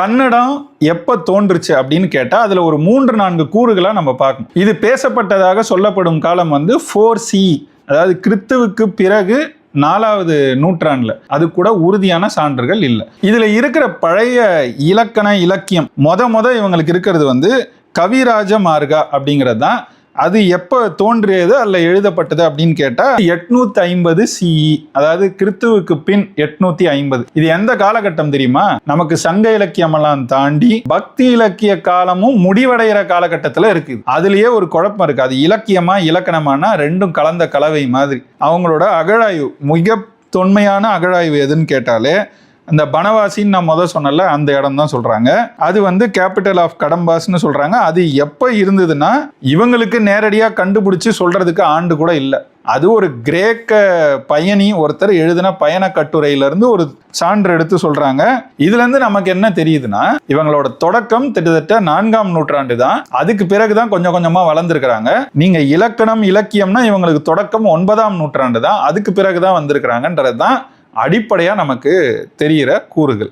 கன்னடம் எப்போ தோன்றுச்சு அப்படின்னு கேட்டால் அதில் ஒரு மூன்று நான்கு கூறுகளாக நம்ம பார்க்கணும். இது பேசப்பட்டதாக சொல்லப்படும் காலம் வந்து ஃபோர் சி அதாவது கிறித்துவுக்கு பிறகு நாலாவது நூற்றாண்டில். அது கூட உறுதியான சான்றுகள் இல்லை. இதில் இருக்கிற பழைய இலக்கண இலக்கியம் மொத மொத இவங்களுக்கு இருக்கிறது வந்து கவிராஜ மார்கா அப்படிங்கிறது தான் அது எப்போ தோன்றியது அல்ல எழுதப்பட்டது அப்படின்னு கேட்டால் எட்நூத்தி ஐம்பது சிஇ அதாவது கிறித்துவுக்கு பின் எட்நூத்தி ஐம்பது. இது எந்த காலகட்டம் தெரியுமா? நமக்கு சங்க இலக்கியம் எல்லாம் தாண்டி பக்தி இலக்கிய காலமும் முடிவடைகிற காலகட்டத்தில் இருக்குது அதுலேயே ஒரு குழப்பம் இருக்கு. அது இலக்கியமா இலக்கணமானா ரெண்டும் கலந்த கலவை மாதிரி. அவங்களோட அகழாய்வு மிக தொன்மையான அகழாய்வு எதுன்னு கேட்டாலே அந்த பனவாசின்னு நான் முதல் சொன்னல அந்த இடம் தான் சொல்றாங்க. அது வந்து கேபிட்டல் ஆஃப் கடம்பாஸ்னு சொல்றாங்க. அது எப்போ இருந்ததுன்னா இவங்களுக்கு நேரடியாக கண்டுபிடிச்சு சொல்றதுக்கு ஆண்டு கூட இல்லை. அது ஒரு கிரேக்க பயணி ஒருத்தர் எழுதின பயண கட்டுரையிலிருந்து ஒரு சான்று எடுத்து சொல்றாங்க. இதுல இருந்து நமக்கு என்ன தெரியுதுன்னா இவங்களோட தொடக்கம் கிட்டத்தட்ட நான்காம் நூற்றாண்டு தான். அதுக்கு பிறகுதான் கொஞ்சம் கொஞ்சமா வளர்ந்துருக்கிறாங்க. நீங்க இலக்கணம் இலக்கியம்னா இவங்களுக்கு தொடக்கம் ஒன்பதாம் நூற்றாண்டு தான். அதுக்கு பிறகுதான் வந்திருக்கிறாங்கன்றது அடிப்படையாக நமக்கு தெரிகிற கூறுகள்.